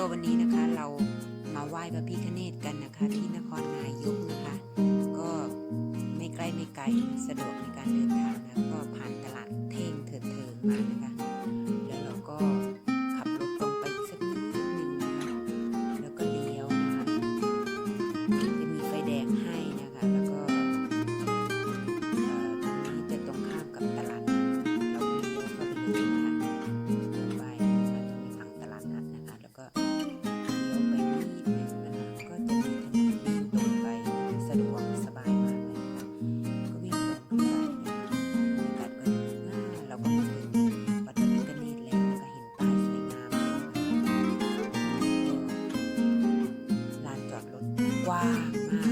็วันนี้นะคะเรามาไหว้พระพิฆเนศกันนะคะ ที่นครนายกนะคะ ก็ไม่ใกล้ไม่ไกลสะดวกในการเดินทางนะก็ผ่านตลาดเท่งเถิดเทิงมานะคะ 哇妈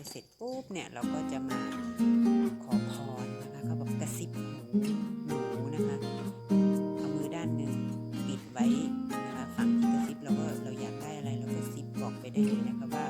อยเสร็จปุ๊บเนี่ยเราก็จะมาขอพรนะคะก็แบบกระซิบหนูนะคะเอามือด้านหนึ่งปิดไว้นะคะฝั่งที่กระซิบเราก็เราอยากได้อะไรเราก็ซิบบอกไปได้เลยนะคะว่า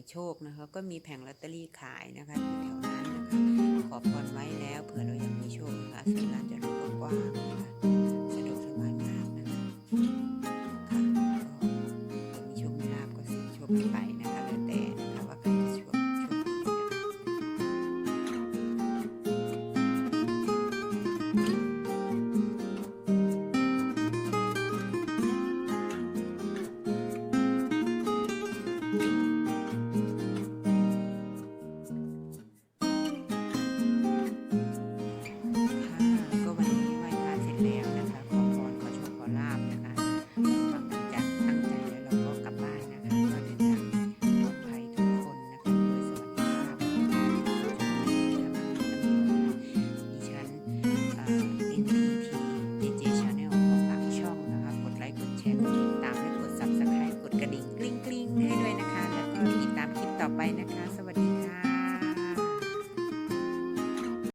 งโชคนะคะ ก็มีแผงลอตเตอรี่ขายนะคะอยู่แถวนั้นนะคะขอพรไว้แล้วเผื่อเรายังมีโชคนะคะซึ่งร้านจะรู้กว้างนะคะสะดวกสบายมากนะคะค่ะก็มีโชคมีลาบก็เสี่ยโชคไป